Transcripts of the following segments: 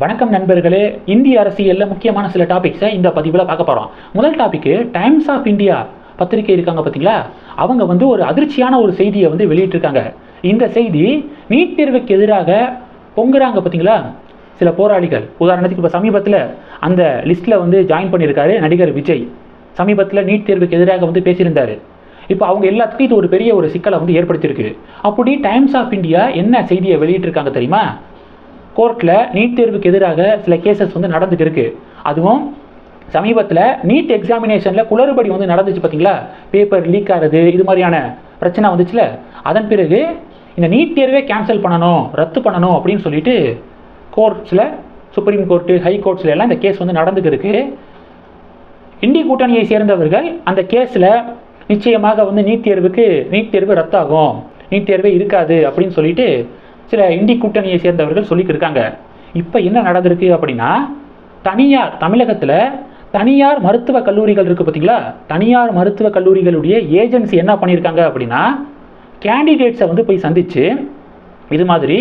வணக்கம் நண்பர்களே. இந்திய அரசியலில் முக்கியமான சில டாபிக்ஸை இந்த பதிவில் பார்க்க போகிறோம் முதல் டாபிக்கு டைம்ஸ் ஆஃப் இந்தியா பத்திரிகை இருக்காங்க பார்த்தீங்களா அவங்க வந்து ஒரு அதிர்ச்சியான ஒரு செய்தியை வந்து வெளியிட்டிருக்காங்க. இந்த செய்தி நீட் தேர்வுக்கு எதிராக பொங்குறாங்க பார்த்தீங்களா சில போராளிகள். உதாரணத்துக்கு இப்போ சமீபத்தில் அந்த லிஸ்ட்டில் வந்து ஜாயின் பண்ணியிருக்காரு நடிகர் விஜய். சமீபத்தில் நீட் தேர்வுக்கு எதிராக வந்து பேசியிருந்தார். இப்போ அவங்க எல்லாத்துக்கும் இது ஒரு பெரிய ஒரு சிக்கலை வந்து ஏற்படுத்தியிருக்கு. அப்படி டைம்ஸ் ஆஃப் இந்தியா என்ன செய்தியை வெளியிட்டிருக்காங்க தெரியுமா? கோர்ட்டில் நீட் தேர்வுக்கு எதிராக சில கேசஸ் வந்து நடந்துட்டு இருக்கு அதுவும் சமீபத்தில் நீட் எக்ஸாமினேஷனில் குளறுபடி வந்து நடந்துச்சு பார்த்தீங்களா பேப்பர் லீக் ஆகிறது இது மாதிரியான பிரச்சனை வந்துச்சுல. அதன் பிறகு இந்த நீட் தேர்வே கேன்சல் பண்ணணும் ரத்து பண்ணணும் அப்படின்னு சொல்லிட்டு கோர்ட்ஸில் சுப்ரீம் கோர்ட்டு ஹை கோர்ட்ஸில் எல்லாம் இந்த கேஸ் வந்து நடந்துட்டு இருக்கு இந்தி கூட்டணியை சேர்ந்தவர்கள் அந்த கேஸில் நிச்சயமாக வந்து நீட் தேர்வுக்கு நீட் தேர்வு ரத்தாகும். நீட் தேர்வே இருக்காது அப்படின்னு சொல்லிட்டு சில இந்தி கூட்டணியை சேர்ந்தவர்கள் சொல்லிக்கிருக்காங்க. இப்போ என்ன நடந்திருக்கு அப்படின்னா தனியார் தமிழகத்தில் தனியார் மருத்துவ கல்லூரிகள் இருக்குது பார்த்தீங்களா தனியார் மருத்துவ கல்லூரிகளுடைய ஏஜென்சி என்ன பண்ணியிருக்காங்க அப்படின்னா கேண்டிடேட்ஸை வந்து போய் சந்திச்சு இது மாதிரி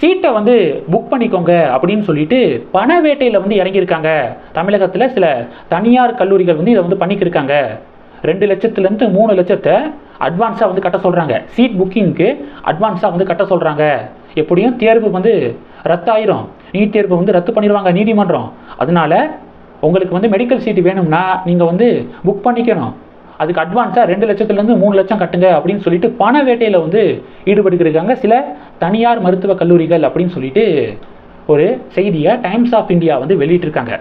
சீட்டை வந்து புக் பண்ணிக்கோங்க அப்படின்னு சொல்லிட்டு பண வேட்டையில் வந்து இறங்கியிருக்காங்க. தமிழகத்தில் சில தனியார் கல்லூரிகள் வந்து இதை வந்து பண்ணிக்கிருக்காங்க. ரெண்டு லட்சத்துலேருந்து மூணு லட்சத்தை அட்வான்ஸாக வந்து கட்ட சொல்கிறாங்க சீட் புக்கிங்க்கு அட்வான்ஸாக வந்து கட்ட சொல்கிறாங்க எப்படியும் தேர்வு வந்து ரத்தாயிரும். நீட் தேர்வு வந்து ரத்து பண்ணிடுவாங்க நீதிமன்றம். அதனால உங்களுக்கு வந்து மெடிக்கல் சீட் வேணும்னா நீங்கள் வந்து புக் பண்ணிக்கணும். அதுக்கு அட்வான்ஸாக ரெண்டு லட்சத்துலேருந்து மூணு லட்சம் கட்டுங்க அப்படின்னு சொல்லிட்டு பண வேட்டையில் வந்து ஈடுபட்டுருக்காங்க சில தனியார் மருத்துவ கல்லூரிகள் அப்படின்னு சொல்லிட்டு ஒரு செய்தியை டைம்ஸ் ஆஃப் இந்தியா வந்து வெளியிட்டிருக்காங்க.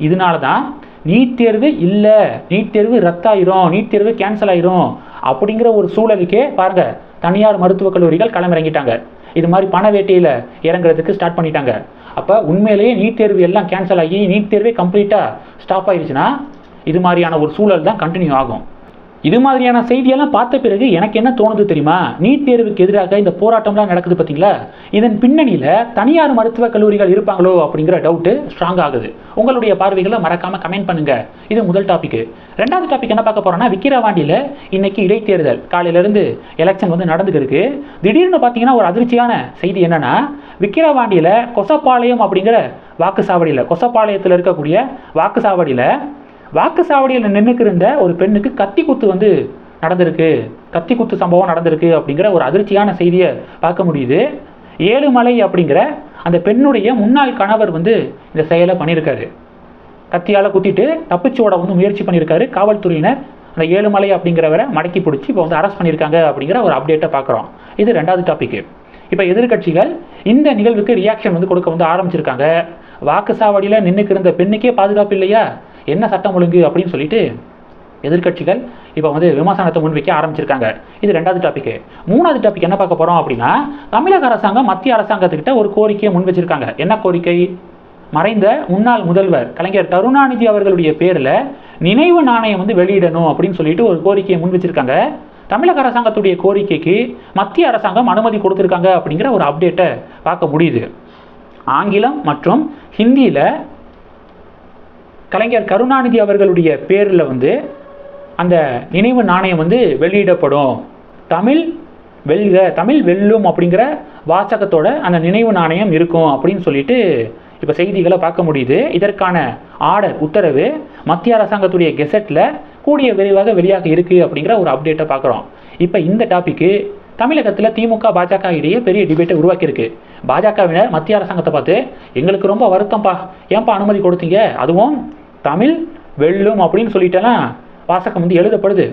இதனால தான் நீட் தேர்வு இல்லை. நீட் தேர்வு ரத்தாயிரும். நீட் தேர்வு கேன்சல் ஆயிரும். அப்படிங்கிற ஒரு சூழலுக்கே பாருங்க தனியார் மருத்துவக் கல்லூரிகள் களமிறங்கிட்டாங்க. இது மாதிரி பண வேட்டையில் இறங்குறதுக்கு ஸ்டார்ட் பண்ணிட்டாங்க. அப்போ உண்மையிலேயே நீட் தேர்வு எல்லாம் கேன்சல் ஆகி நீட் தேர்வே கம்ப்ளீட்டாக ஸ்டாப் ஆயிடுச்சுன்னா இது மாதிரியான ஒரு சூழல் தான் கண்டினியூ ஆகும். இது மாதிரியான செய்தியெல்லாம் பார்த்த பிறகு எனக்கு என்ன தோணுது தெரியுமா? நீட் தேர்வுக்கு எதிராக இந்த போராட்டம்லாம் நடக்குது பார்த்தீங்களா? இதன் பின்னணியில் தனியார் மருத்துவக் கல்லூரிகள் இருப்பாங்களோ அப்படிங்கிற டவுட்டு ஸ்ட்ராங் ஆகுது. உங்களுடைய பார்வைகளை மறக்காமல் கமெண்ட் பண்ணுங்கள் இது முதல் டாப்பிக்கு ரெண்டாவது டாபிக் என்ன பார்க்க போகிறோம்னா விக்கிரவாண்டியில் இன்னைக்கு இடைத்தேர்தல். காலையிலேருந்து எலெக்ஷன் வந்து நடந்துட்டு திடீர்னு பார்த்தீங்கன்னா ஒரு அதிர்ச்சியான செய்தி என்னென்னா விக்கிரவாண்டியில் கொசப்பாளையம் அப்படிங்கிற வாக்குச்சாவடியில் கொசப்பாளையத்தில் இருக்கக்கூடிய வாக்குச்சாவடியில் வாக்கு சாவடியில் நின்றுக்கிருந்த ஒரு பெண்ணுக்கு கத்தி குத்து வந்து நடந்திருக்கு. கத்தி குத்து சம்பவம் நடந்திருக்கு அப்படிங்கிற ஒரு அதிர்ச்சியான செய்தியை பார்க்க முடியுது. ஏழுமலை அப்படிங்கிற அந்த பெண்ணுடைய முன்னாள் கணவர் வந்து இந்த செயலை பண்ணியிருக்காரு. கத்தியால் குத்திட்டு தப்பிச்சோட வந்து முயற்சி பண்ணியிருக்காரு. காவல்துறையினர் அந்த ஏழுமலை அப்படிங்கிறவரை மடக்கி பிடிச்சி இப்போ வந்து அரெஸ்ட் பண்ணியிருக்காங்க அப்படிங்கிற ஒரு அப்டேட்டை பார்க்குறோம். இது ரெண்டாவது டாபிக் இப்போ எதிர்க்கட்சிகள் இந்த நிகழ்வுக்கு ரியாக்ஷன் வந்து கொடுக்க வந்து ஆரம்பிச்சிருக்காங்க. வாக்குச்சாவடியில் நின்றுக்கு இருந்த பெண்ணுக்கே பாதுகாப்பு இல்லையா? என்ன சட்டம் ஒழுங்கு அப்படின்னு சொல்லிட்டு எதிர்க்கட்சிகள் இப்போ வந்து விமர்சனத்தை முன்வைக்க ஆரம்பிச்சிருக்காங்க. இது ரெண்டாவது டாபிக் மூணாவது டாபிக் என்ன பார்க்க போகிறோம் அப்படின்னா தமிழக அரசாங்கம் மத்திய அரசாங்கத்துக்கிட்ட ஒரு கோரிக்கையை முன் வச்சிருக்காங்க என்ன கோரிக்கை? மறைந்த முன்னாள் முதல்வர் கலைஞர் கருணாநிதி அவர்களுடைய பேரில் நினைவு நாணயம் வந்து வெளியிடணும் அப்படின்னு சொல்லிட்டு ஒரு கோரிக்கையை முன் வச்சிருக்காங்க தமிழக அரசாங்கத்துடைய கோரிக்கைக்கு மத்திய அரசாங்கம் அனுமதி கொடுத்துருக்காங்க அப்படிங்கிற ஒரு அப்டேட்டை பார்க்க முடியுது. ஆங்கிலம் மற்றும் ஹிந்தியில் கலைஞர் கருணாநிதி அவர்களுடைய பேரில் வந்து அந்த நினைவு நாணயம் வந்து வெளியிடப்படும். தமிழ் வெல்க தமிழ் வெல்லும் அப்படிங்கிற வாசகத்தோட அந்த நினைவு நாணயம் இருக்கும் அப்படின்னு சொல்லிட்டு இப்போ செய்திகளை பார்க்க முடியுது. இதற்கான ஆர்டர் உத்தரவு மத்திய அரசாங்கத்துடைய கெசட்டில் கூடிய விரைவாக வெளியாக இருக்குது அப்படிங்கிற ஒரு அப்டேட்டை பார்க்குறோம். இப்போ இந்த டாப்பிக்கு தமிழகத்தில் திமுக பாஜக இடையே பெரிய டிபேட்டை உருவாக்கியிருக்கு. பாஜகவினர் மத்திய அரசாங்கத்தை பார்த்து எங்களுக்கு ரொம்ப வருத்தம்ப்பா ஏன்பா அனுமதி கொடுத்தீங்க? அதுவும் தமிழ் வெல்லும் அப்படின்னு சொல்லிட்டெல்லாம் வாசகம் வந்து எழுதப்படுது.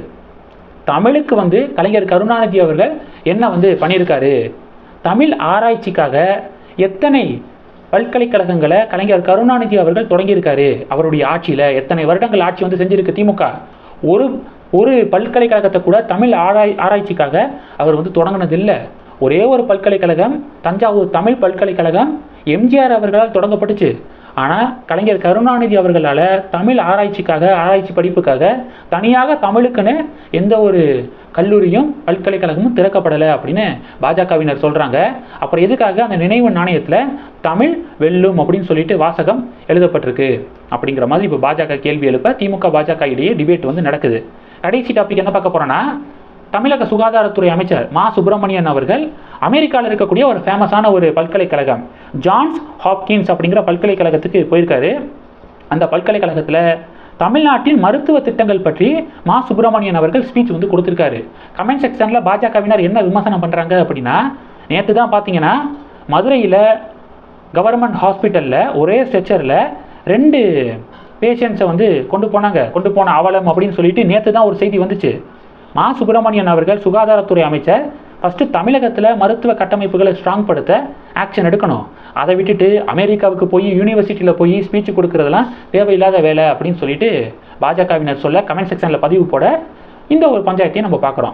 தமிழுக்கு வந்து கலைஞர் கருணாநிதி அவர்கள் என்ன வந்து பண்ணியிருக்காரு? தமிழ் ஆராய்ச்சிக்காக எத்தனை பல்கலைக்கழகங்களை கலைஞர் கருணாநிதி அவர்கள் தொடங்கியிருக்காரு? அவருடைய ஆட்சியில் எத்தனை வருடங்கள் ஆட்சி வந்து செஞ்சிருக்கு திமுக? ஒரு ஒரு பல்கலைக்கழகத்தை கூட தமிழ் ஆராய் ஆராய்ச்சிக்காக அவர் வந்து தொடங்கினதில்லை. ஒரே ஒரு பல்கலைக்கழகம் தஞ்சாவூர் தமிழ் பல்கலைக்கழகம் எம்ஜிஆர் அவர்களால் தொடங்கப்பட்டுச்சு. ஆனால் கலைஞர் கருணாநிதி அவர்களால் தமிழ் ஆராய்ச்சிக்காக ஆராய்ச்சி படிப்புக்காக தனியாக தமிழுக்குன்னு எந்த ஒரு கல்லூரியும் பல்கலைக்கழகமும் திறக்கப்படலை அப்படின்னு பாஜகவினர் சொல்கிறாங்க அப்புறம் எதுக்காக அந்த நினைவு நாணயத்தில் தமிழ் வெல்லும் அப்படின்னு சொல்லிட்டு வாசகம் எழுதப்பட்டிருக்கு அப்படிங்கிற மாதிரி இப்போ பாஜக கேள்வி எழுப்ப திமுக பாஜக இடையே டிபேட் வந்து நடக்குது. கடைசி டாபிக் என்ன பார்க்க போகிறோன்னா தமிழக சுகாதாரத்துறை அமைச்சர் மா. சுப்பிரமணியன் அவர்கள் அமெரிக்காவில் இருக்கக்கூடிய ஒரு ஃபேமஸான ஒரு பல்கலைக்கழகம் ஜான்ஸ் ஹாப்கின்ஸ் அப்படிங்கிற பல்கலைக்கழகத்துக்கு போயிருக்காரு. அந்த பல்கலைக்கழகத்தில் தமிழ்நாட்டின் மருத்துவ திட்டங்கள் பற்றி மா. சுப்பிரமணியன் அவர்கள் ஸ்பீச் வந்து கொடுத்துருக்காரு. கமெண்ட் செக்ஷனில் பாஜகவினர் என்ன விமர்சனம் பண்ணுறாங்க அப்படின்னா நேற்று தான் பார்த்தீங்கன்னா மதுரையில் கவர்மெண்ட் ஹாஸ்பிட்டலில் ஒரே ஸ்ட்ரெச்சரில் ரெண்டு பேஷண்ட்ஸை வந்து கொண்டு போனாங்க. கொண்டு போன அவலம் அப்படின்னு சொல்லிட்டு நேற்று தான் ஒரு செய்தி வந்துச்சு. ஆ. சுப்பிரமணியன் அவர்கள் சுகாதாரத்துறை அமைச்சர். ஃபஸ்ட்டு தமிழகத்தில் மருத்துவ கட்டமைப்புகளை ஸ்ட்ராங் படுத்த ஆக்ஷன் எடுக்கணும். அதை விட்டுட்டு அமெரிக்காவுக்கு போய் யூனிவர்சிட்டியில் போய் ஸ்பீச் கொடுக்கறதெல்லாம் தேவையில்லாத வேலை அப்படின்னு சொல்லிட்டு பாஜகவினர் சொல்ல கமெண்ட் செக்ஷனில் பதிவு போட இந்த ஒரு பஞ்சாயத்தையும் நம்ம பார்க்குறோம்.